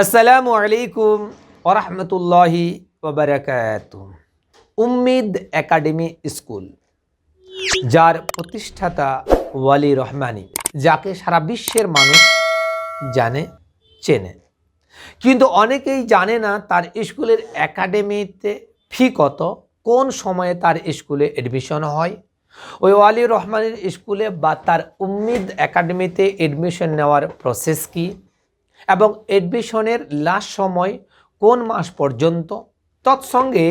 আসসালামু আলাইকুম ওরহমতুল্লাহি ওবরাকাত উম্মিদ একাডেমি স্কুল, যার প্রতিষ্ঠাতা ওয়ালি রহমানি, যাকে সারা বিশ্বের মানুষ জানে, চেনে। কিন্তু অনেকেই জানে না তার স্কুলের একাডেমিতে ফি কত, কোন সময়ে তার স্কুলে এডমিশন হয়। ওই ওয়ালি রহমানের স্কুলে বা তার উম্মিদ একাডেমিতে এডমিশন নেওয়ার প্রসেস কী? এবং এডমিশনের লাস্ট সময় কোন মাস পর্যন্ত? তৎসঙ্গে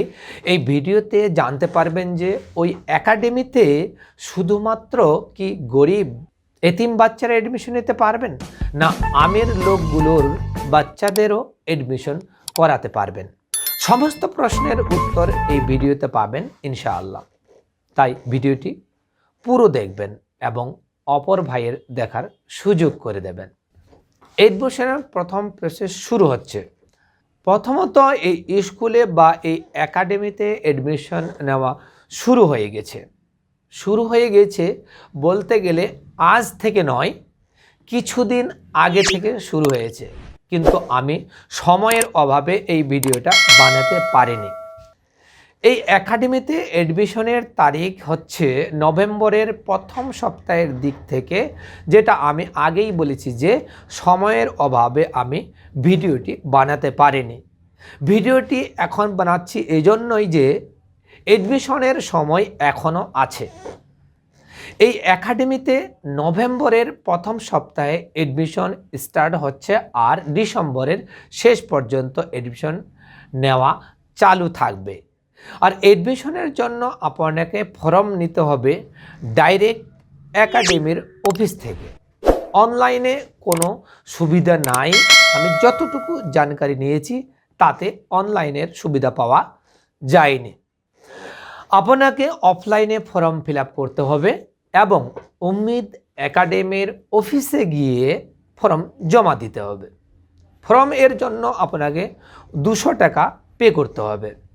এই ভিডিওতে জানতে পারবেন যে ওই একাডেমিতে শুধুমাত্র কি গরিব এতিম বাচ্চারা এডমিশন নিতে পারবেন? না, আমের লোকগুলোর বাচ্চাদেরও এডমিশন করাতে পারবেন। সমস্ত প্রশ্নের উত্তর এই ভিডিওতে পাবেন, ইনশাআল্লাহ। তাই ভিডিওটি পুরো দেখবেন এবং অপর ভাইয়ের দেখার সুযোগ করে দেবেন। এডমিশনের প্রথম প্রসেস শুরু হচ্ছে। প্রথমত এই স্কুলে বা এই একাডেমিতে এডমিশন নেওয়া শুরু হয়ে গেছে। শুরু হয়ে গেছে বলতে গেলে আজ থেকে নয়, কিছুদিন আগে থেকে শুরু হয়েছে। কিন্তু আমি সময়ের অভাবে এই ভিডিওটা বানাতে পারিনি। এই একাডেমিতে অ্যাডমিশনের তারিখ হচ্ছে নভেম্বরের প্রথম সপ্তাহের দিক থেকে, যেটা আমি আগেই বলেছি যে সময়ের অভাবে আমি ভিডিওটি বানাতে পারিনি। ভিডিওটি এখন বানাচ্ছি এই জন্যই যে অ্যাডমিশনের সময় এখনও আছে। এই একাডেমিতে নভেম্বরের প্রথম সপ্তাহে অ্যাডমিশন স্টার্ট হচ্ছে আর ডিসেম্বরের শেষ পর্যন্ত অ্যাডমিশন নেওয়া চালু থাকবে। আর এডমিশনের জন্য আপনাকে ফর্ম নিতে হবে ডাইরেক্ট একাডেমির অফিস থেকে। অনলাইনে কোনো সুবিধা নাই। আমি যতটুকু জানকারি নিয়েছি, তাতে অনলাইনের সুবিধা পাওয়া যায়নি। আপনাকে অফলাইনে ফর্ম ফিল করতে হবে এবং উম্মিদ একাডেমির অফিসে গিয়ে ফর্ম জমা দিতে হবে। ফর্ম এর জন্য আপনাকে দুশো টাকা পে করতে হবে।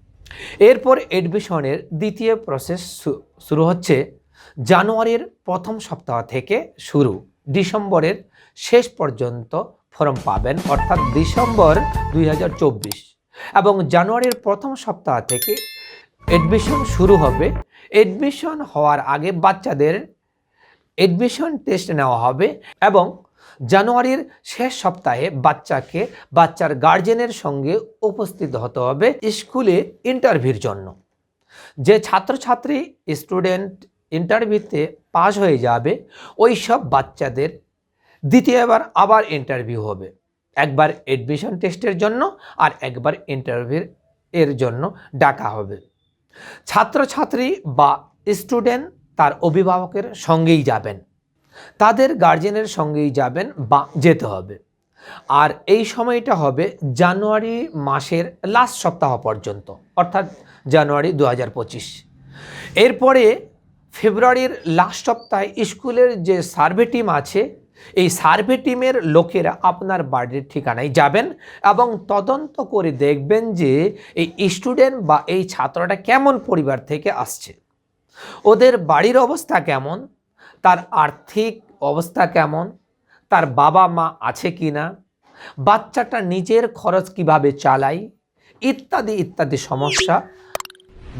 এরপর এডমিশনের দ্বিতীয় প্রসেস শুরু হচ্ছে জানুয়ারির প্রথম সপ্তাহ থেকে শুরু। ডিসেম্বরের শেষ পর্যন্ত ফর্ম পাবেন, অর্থাৎ ডিসেম্বর দুই হাজার চব্বিশ। এবং জানুয়ারির প্রথম সপ্তাহ থেকে এডমিশন শুরু হবে। এডমিশন হওয়ার আগে বাচ্চাদের এডমিশন টেস্ট নেওয়া হবে এবং জানুয়ারির শেষ সপ্তাহে বাচ্চাকে, বাচ্চার গার্জেনের সঙ্গে উপস্থিত হতে হবে স্কুলে ইন্টারভিউর জন্য। যে ছাত্রছাত্রী স্টুডেন্ট ইন্টারভিউতে পাস হয়ে যাবে ওই সব বাচ্চাদের দ্বিতীয়বার আবার ইন্টারভিউ হবে। একবার এডমিশন টেস্টের জন্য আর একবার ইন্টারভিউ এর জন্য ডাকা হবে। ছাত্রছাত্রী বা স্টুডেন্ট তার অভিভাবকের সঙ্গেই যাবেন। তাদের গার্জেনের সঙ্গেই যাবেন বা যেতে হবে। আর এই সময়টা হবে জানুয়ারি মাসের লাস্ট সপ্তাহ পর্যন্ত, অর্থাৎ জানুয়ারি দু হাজার পঁচিশ। এরপরে ফেব্রুয়ারির লাস্ট সপ্তাহে স্কুলের যে সার্ভে টিম আছে, এই সার্ভে টিমের লোকেরা আপনার বাড়ির ঠিকানায় যাবেন এবং তদন্ত করে দেখবেন যে এই স্টুডেন্ট বা এই ছাত্রটা কেমন পরিবার থেকে আসছে। ওদের বাড়ির অবস্থা কেমন? তার আর্থিক অবস্থা কেমন? তার বাবা মা আছে কি না? বাচ্চাটা নিজের খরচ কীভাবে চালায় ইত্যাদি ইত্যাদি সমস্যা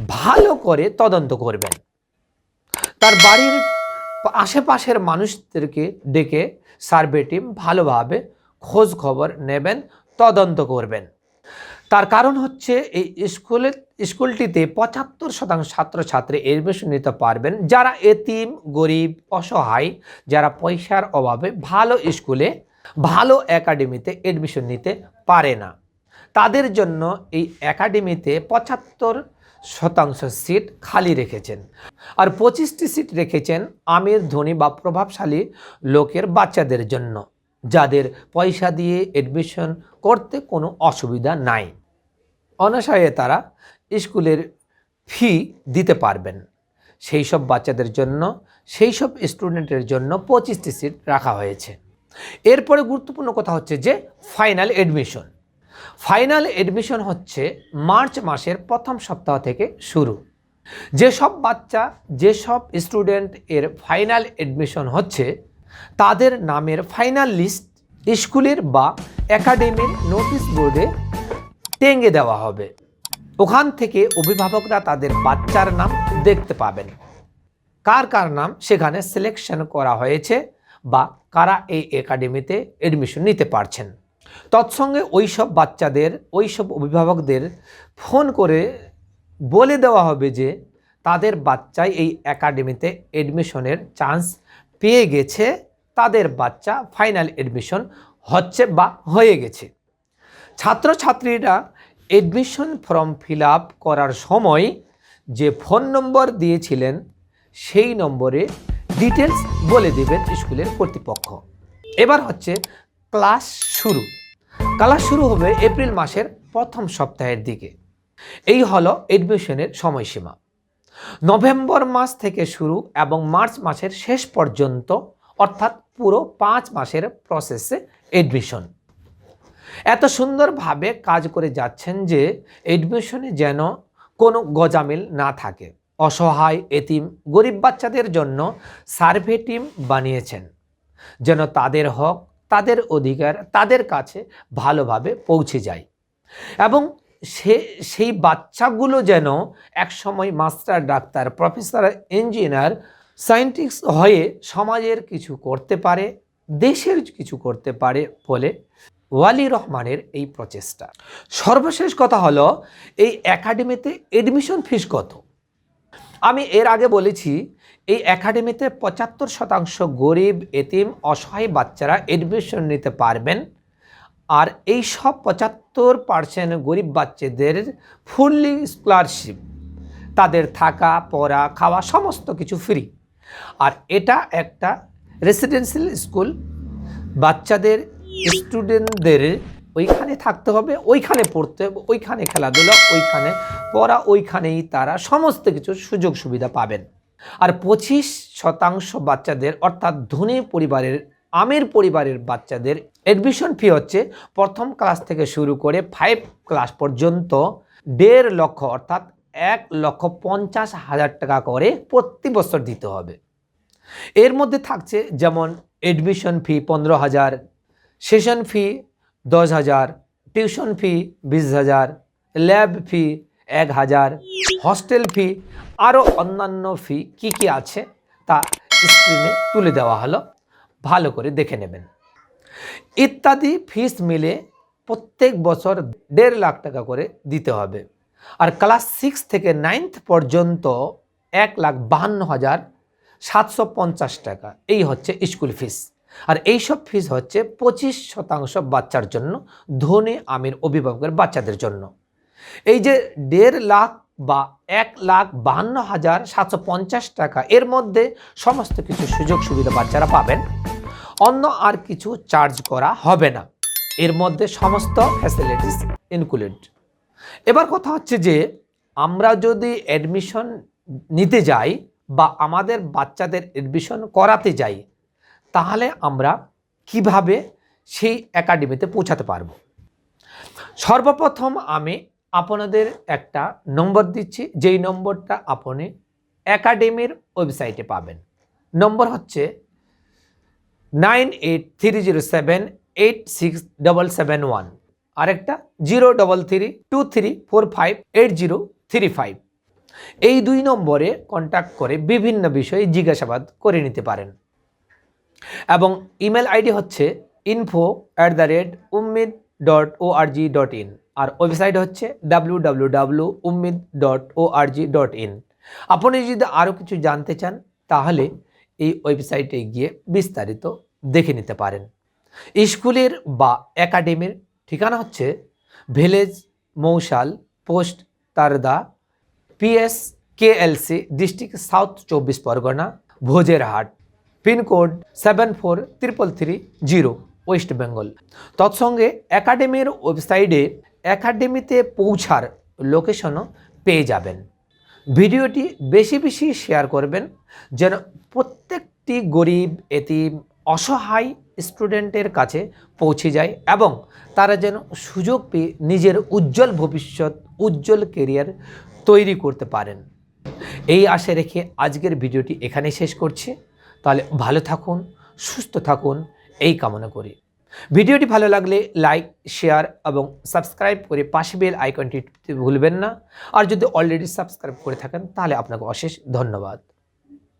ভালো করে তদন্ত করবেন। তার বাড়ির আশেপাশের মানুষদেরকে ডেকে সার্ভে টিম ভালোভাবে খোঁজ খবর নেবেন, তদন্ত করবেন। তার কারণ হচ্ছে এই স্কুলে, স্কুলটিতে পঁচাত্তর শতাংশ ছাত্রছাত্রী এডমিশন নিতে পারবেন যারা এতিম, গরিব, অসহায়, যারা পয়সার অভাবে ভালো স্কুলে, ভালো একাডেমিতে এডমিশন নিতে পারে না। তাদের জন্য এই একাডেমিতে পঁচাত্তর শতাংশ সিট খালি রেখেছেন। আর পঁচিশটি সিট রেখেছেন আমির, ধনী বা প্রভাবশালী লোকের বাচ্চাদের জন্য, যাদের পয়সা দিয়ে এডমিশন করতে কোনো অসুবিধা নাই। অনাশয়ে তারা স্কুলের ফি দিতে পারবেন। সেই সব বাচ্চাদের জন্য, সেই সব স্টুডেন্টের জন্য পঁচিশটি সিট রাখা হয়েছে। এরপরে গুরুত্বপূর্ণ কথা হচ্ছে যে, ফাইনাল এডমিশন। ফাইনাল এডমিশন হচ্ছে মার্চ মাসের প্রথম সপ্তাহ থেকে শুরু। যেসব বাচ্চা যেসব স্টুডেন্ট এর ফাইনাল এডমিশন হচ্ছে, তাদের নামের ফাইনাল লিস্ট স্কুলের বা একাডেমির নোটিশ বোর্ডে টেঙ্গে দেওয়া হবে। ওখান থেকে অভিভাবকরা তাদের বাচ্চার নাম দেখতে পাবেন। কার কার নাম সেখানে সিলেকশন করা হয়েছে বা কারা এই একাডেমিতে এডমিশন নিতে পারছেন। তৎসঙ্গে ওই সব বাচ্চাদের ওই সব অভিভাবকদের ফোন করে বলে দেওয়া হবে যে, তাদের বাচ্চাই এই একাডেমিতে এডমিশনের চান্স পেয়ে গেছে, তাদের বাচ্চা ফাইনাল এডমিশন হচ্ছে বা হয়ে গেছে। ছাত্রছাত্রীরা এডমিশন ফর্ম ফিল করার সময় যে ফোন নম্বর দিয়েছিলেন, সেই নম্বরে ডিটেলস বলে দেবেন স্কুলের কর্তৃপক্ষ। এবার হচ্ছে ক্লাস শুরু। ক্লাস শুরু হবে এপ্রিল মাসের প্রথম সপ্তাহের দিকে। এই হলো এডমিশনের সময়সীমা। নভেম্বর মাস থেকে শুরু এবং মার্চ মাসের শেষ পর্যন্ত, অর্থাৎ পুরো পাঁচ মাসের প্রসেসে এডমিশন এত সুন্দরভাবে কাজ করে যাচ্ছেন যে এডমিশনে যেন কোনো গজামিল না থাকে। অসহায়, এতিম, গরিব বাচ্চাদের জন্য সার্ভে টিম বানিয়েছেন। যেন তাদের হক, তাদের অধিকার, তাদের কাছে ভালোভাবে পৌঁছে যায়। এবং সে, সেই বাচ্চাগুলো যেন একসময় master, doctor professor engineer scientist হয়ে সমাজের কিছু করতে পারে, দেশের কিছু করতে পারে বলে ওয়ালি রহমানের এই প্রচেষ্টা। সর্বশেষ কথা হলো, এই একাডেমিতে এডমিশন ফিস কত? আমি এর আগে বলেছি, এই একাডেমিতে পঁচাত্তর শতাংশ গরিব, এতিম, অসহায় বাচ্চারা এডমিশন নিতে পারবেন। আর এই সব পঁচাত্তর পার্সেন্ট গরিব বাচ্চাদের ফুললি স্কলারশিপ তাদের থাকা, পড়া, খাওয়া সমস্ত কিছু ফ্রি আর এটা একটা রেসিডেন্সিয়াল স্কুল বাচ্চাদের স্টুডেন্টদের ওইখানে থাকতে হবে, ওইখানে পড়তে হবে, ওইখানে খেলাধুলা, ওইখানে পড়া, ওইখানেই তারা সমস্ত কিছু সুযোগ সুবিধা পাবেন। আর পঁচিশ শতাংশ বাচ্চাদের, অর্থাৎ ধনী পরিবারের, আমের পরিবারের বাচ্চাদের অ্যাডমিশন ফি হচ্ছে প্রথম ক্লাস থেকে শুরু করে ফাইভ ক্লাস পর্যন্ত দেড় লক্ষ, অর্থাৎ এক লক্ষ পঞ্চাশ হাজার টাকা করে প্রতি বছর দিতে হবে। এর মধ্যে থাকছে যেমন অ্যাডমিশন ফি পনেরো হাজার সেশন ফি দশ হাজার, টিউশন ফি বিশ হাজার, ল্যাব ফি এক হাজার, হস্টেল ফি আরও অন্যান্য ফি কি কি আছে তা স্ক্রিনে তুলে দেওয়া হলো। ভালো করে দেখে নেবেন। ইত্যাদি ফিস মিলে প্রত্যেক বছর দেড় লাখ টাকা করে দিতে হবে। আর ক্লাস সিক্স থেকে নাইন্থ পর্যন্ত এক লাখ বাহান্ন হাজার সাতশো পঞ্চাশ টাকা। এই হচ্ছে স্কুল ফিস আর এইসব ফিস হচ্ছে পঁচিশ শতাংশ বাচ্চার জন্য, ধনী আমির অভিভাবকের বাচ্চাদের জন্য। এই যে দেড় লাখ বা এক লাখ বাহান্ন হাজার সাতশো পঞ্চাশ টাকা, এর মধ্যে সমস্ত কিছু সুযোগ সুবিধা বাচ্চারা পাবেন। অন্য আর কিছু চার্জ করা হবে না। এর মধ্যে সমস্ত ফ্যাসিলিটিস ইনক্লুড এবার কথা হচ্ছে যে, আমরা যদি অ্যাডমিশন নিতে যাই বা আমাদের বাচ্চাদের অ্যাডমিশন করাতে যাই তাহলে আমরা কীভাবে সেই একাডেমিতে পৌঁছাতে পারব? সর্বপ্রথম আমি আপনাদের একটা নম্বর দিচ্ছি। যেই নম্বরটা আপনি একাডেমির ওয়েবসাইটে পাবেন। নম্বর হচ্ছে nine eight three zero seven eight six double seven one. আরেকটা zero double three two three four five eight zero three five. এই দুই নম্বরে কন্ট্যাক্ট করে বিভিন্ন বিষয়ে জিজ্ঞাসাবাদ করে নিতে পারেন। এবং ইমেল আইডি হচ্ছে info at the rate Ummid dot O R G dot in R website হচ্ছে W W W Ummid dot O R G dot in আপনি যদি আরও কিছু জানতে চান, তাহলে এই ওয়েবসাইটে গিয়ে বিস্তারিত দেখে নিতে পারেন। স্কুলের বা একাডেমির ঠিকানা হচ্ছে village Moushal post Tarda PS KLC district south চব্বিশ Pargana Bhojerhat. Pin code seven four triple three zero West Bengal. তৎসঙ্গে একাডেমির ওয়েবসাইটে একাডেমিতে পৌঁছার লোকেশনও পেয়ে যাবেন। ভিডিওটি বেশি বেশি শেয়ার করবেন যেন প্রত্যেকটি গরিব, এতিম, অসহায় স্টুডেন্টের কাছে পৌঁছে যায় এবং তারা যেন সুযোগ পেয়ে নিজের উজ্জ্বল ভবিষ্যৎ, উজ্জ্বল কেরিয়ার তৈরি করতে পারেন। এই আশা রেখে আজকের ভিডিওটি এখানে শেষ করছি। তাহলে ভালো থাকুন, সুস্থ থাকুন, এই কামনা করি। ভিডিওটি ভালো লাগলে লাইক, শেয়ার এবং সাবস্ক্রাইব করে পাশে বেল আইকনটি ভুলবেন না। আর যদি অলরেডি সাবস্ক্রাইব করে থাকেন, তাহলে আপনাকে অশেষ ধন্যবাদ।